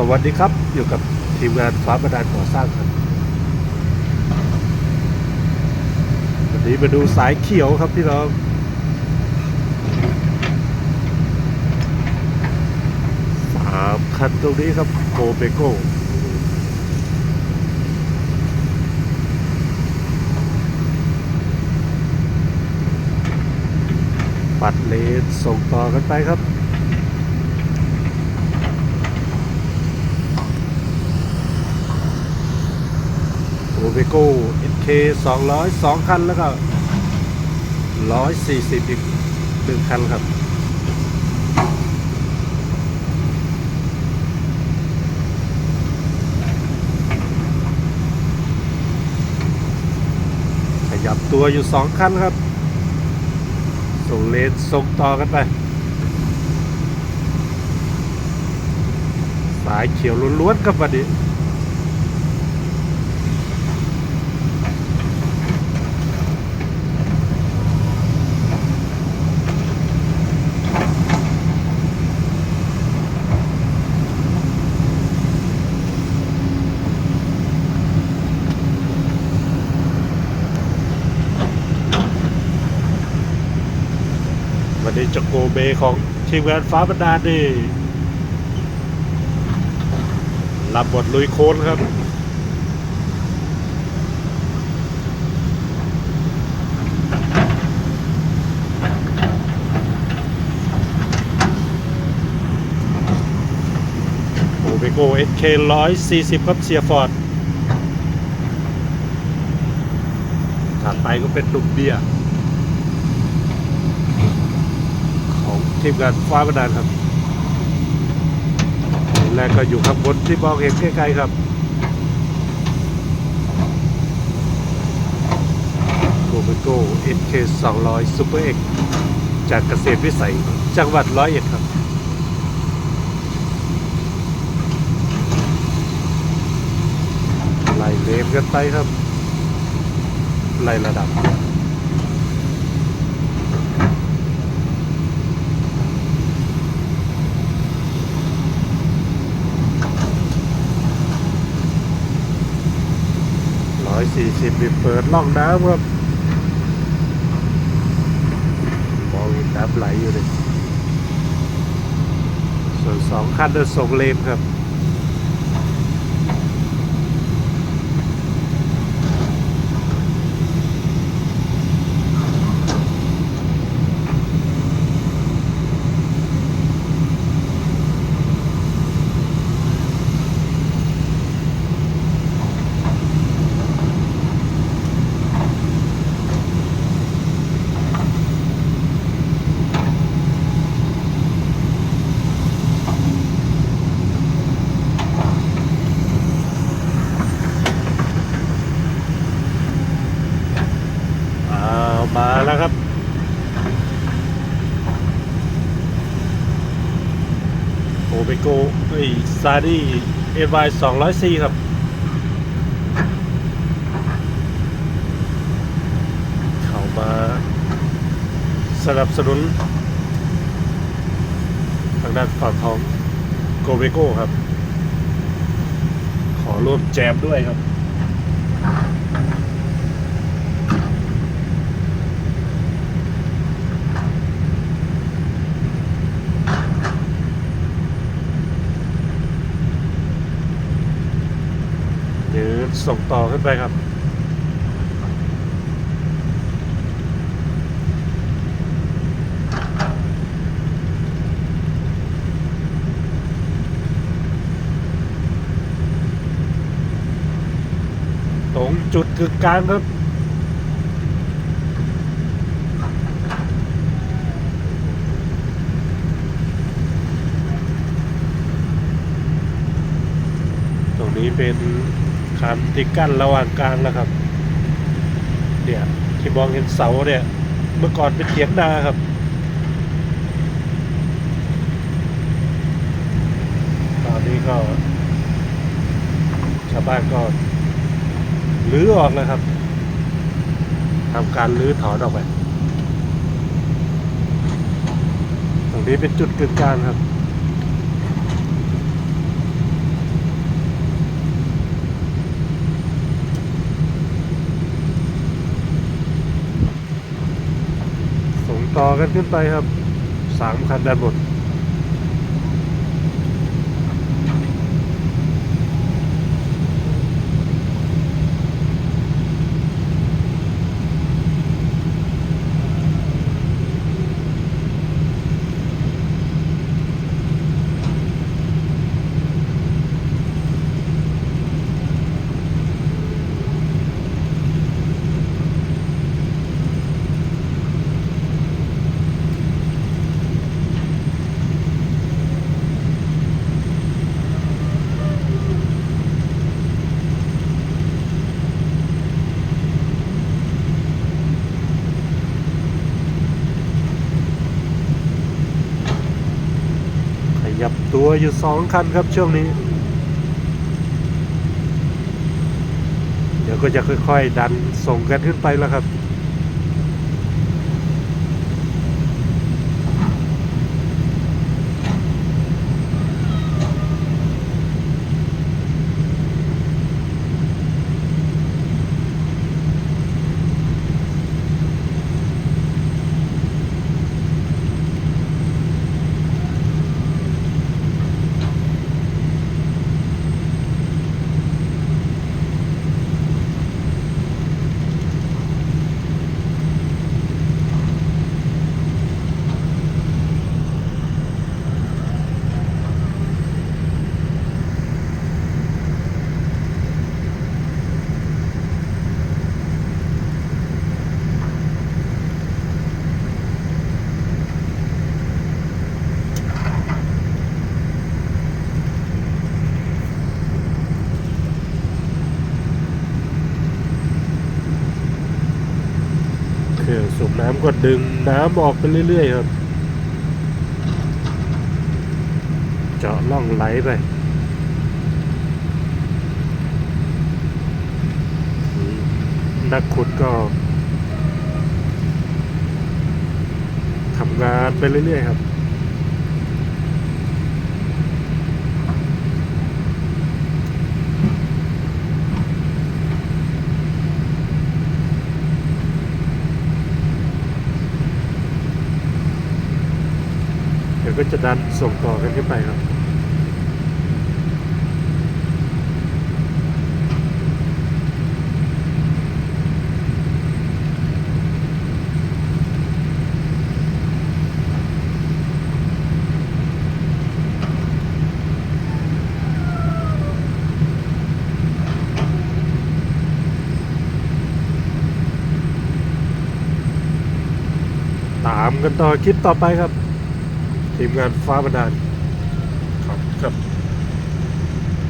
สวัสดีครับ อยู่กับทีมงานฟ้าประดานก่อสร้างครับวันนี้มาดูสายเขียวครับพี่น้องสามคันตรงนี้ครับโกเบโก้ปัดเลนส่งต่อกันไปครับ โอเวโก้ NK 200 2คันแล้วก็140อีกหนึ่งคันครับขยับตัวอยู่2คันครับ ส่งเลนส่งต่อกันไป สายเขียวล้วนๆครับวันนี้ วันนี้จโกเบของทีมงานฟ้าบรรดาลนี่รับบทลุยโคนครับ โอเบโกเอสเคร้อยสี่สิบครับเซียฟอร์ดถัดไปก็เป็นดุมเบียร์ ของ ทีมงานฟ้าบันดาลครับแรกก็อยู่ข้างบนที่มองเห็นใกล้ๆครับโกเบโก้ NK 200 Super X จากเกษตรวิสัยจังหวัดร้อยเอ็ดครับไล่เลนกันไปครับไล่ระดับ อยสี่สิบเปิดล่องน้ำครับมองเห็นน้ำไหลอยู่เลยส่วนสองคันเดินส่งเลนครับ อ้าว มาแล้วครับ โอเบโกเอ้ยซาดี้เอวายสองร้อยซีครับเข้ามาสนับสนุน ทางด้านฝั่งของโกเบโก้ครับ ขอร่วมแจมด้วยครับ ส่งต่อขึ้นไปครับ ตรงจุดกึกกลางครับตรงนี้เป็น คันที่กั้นระหว่างกลางแล้วครับ เนี่ยที่มองเห็นเสาเนี่ย เมื่อก่อนเป็นเถียงนาครับตอนนี้ก็ ชาวบ้านก็รื้อออกแล้วครับทำการรื้อถอนออกไปตรงนี้เป็นจุดกึ่งกลางครับ่อกันขึ้นไปครับสามคันด้านบน ยับตัวอยู่สองคันครับช่วงนี้ เดี๋ยวก็จะค่อย ๆ ดันส่งกันขึ้นไปแล้วครับ ก็ดึงน้ำออกไปเรื่อยๆครับ เจาะล่องไหลไปนักขุดก็ทำงานไปเรื่อยๆครับ ก็จะดันส่งต่อกันขึ้นไปครับตามกันต่อคลิปต่อไปครับ ทีมงานฟ้าบันดาล